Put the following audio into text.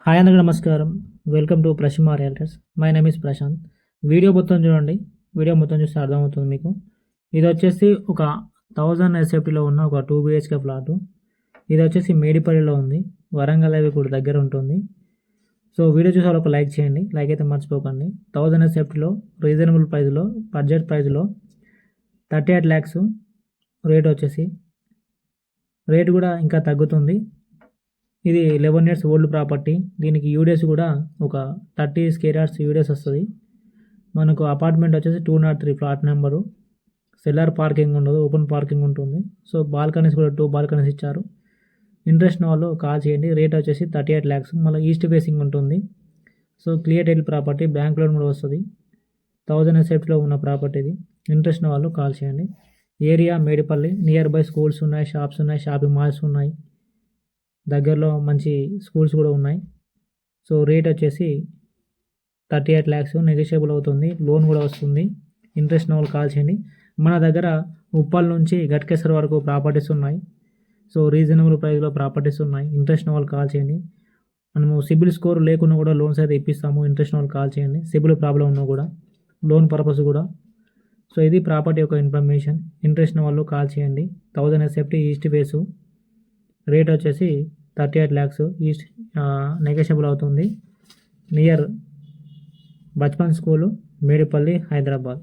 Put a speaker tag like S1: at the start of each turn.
S1: Hi అందరికీ నమస్కారం. Welcome to Prashima realtors my name is Prashant video మొత్తం చూడండి. వీడియో మొత్తం చూస్తే అర్థమవుతుంది మీకు. ఇది వచ్చేసి ఒక థౌజండ్ ఎస్ఎఫ్టీలో ఉన్న ఒక టూ బిహెచ్కే ప్లాట్ ఇది వచ్చేసి మేడిపల్లిలో ఉంది. వరంగల్ అవి కూడా దగ్గర ఉంటుంది. సో వీడియో చూసే ఒక లైక్ చేయండి. లైక్ అయితే మర్చిపోకండి. థౌజండ్ ఎస్ఎఫ్టీలో రీజనబుల్ ప్రైస్లో బడ్జెట్ ప్రైస్లో థర్టీ ఎయిట్ ల్యాక్స్ రేట్ వచ్చేసి. రేట్ కూడా ఇంకా తగ్గుతుంది. ఇది లెవెన్ ఇయర్స్ ఓల్డ్ ప్రాపర్టీ దీనికి యూడిఎస్ కూడా ఒక థర్టీ స్కేర్ యార్డ్స్ యూడిఎస్ వస్తుంది. మనకు అపార్ట్మెంట్ వచ్చేసి two nought three flat number cellar parking ఉండదు ఓపెన్ పార్కింగ్ ఉంటుంది. సో బాల్కనీస్ కూడా టూ బాల్కనీస్ ఇచ్చారు. ఇంట్రెస్ట్ వాళ్ళు కాల్ చేయండి. రేట్ వచ్చేసి థర్టీ ఎయిట్ ల్యాక్స్ మళ్ళీ ఈస్ట్ ఫేసింగ్ ఉంటుంది. So clear title property bank loan కూడా వస్తుంది. థౌజండ్ ఎస్ఎఫ్టీలో ఉన్న ప్రాపర్టీ ఇది. ఇంట్రెస్ట్ వాళ్ళు కాల్ చేయండి. Area Medipalli nearby schools ఉన్నాయి షాప్స్ ఉన్నాయి షాపింగ్ మాల్స్ ఉన్నాయి. దగ్గరలో మంచి స్కూల్స్ కూడా ఉన్నాయి. సో రేట్ వచ్చేసి థర్టీ ఎయిట్ ల్యాక్స్ నెగోషియబుల్ అవుతుంది. లోన్ కూడా వస్తుంది. ఇంట్రెస్ట్ నోల్ కాల్ చేయండి. మన దగ్గర ఉప్పల్ నుంచి గట్కేశ్వర్ వరకు ప్రాపర్టీస్ ఉన్నాయి. సో రీజనబుల్ ప్రైస్లో ప్రాపర్టీస్ ఉన్నాయి. ఇంట్రెస్ట్ నోల్ కాల్ చేయండి. మనము సిబిల్ స్కోర్ లేకుండా కూడా లోన్స్ అయితే ఇప్పిస్తాము. ఇంట్రెస్ట్ నోల్ కాల్ చేయండి. సిబిల్ ప్రాబ్లం ఉన్నా కూడా లోన్ పర్పస్ కూడా. సో ఇది ప్రాపర్టీ యొక్క ఇన్ఫర్మేషన్ ఇంట్రెస్ట్ వాళ్ళు కాల్ చేయండి. Thousand SFT east face rate వచ్చేసి thirty eight lakhs east negotiable అవుతుంది. Near Bachpan school Medipally Hyderabad.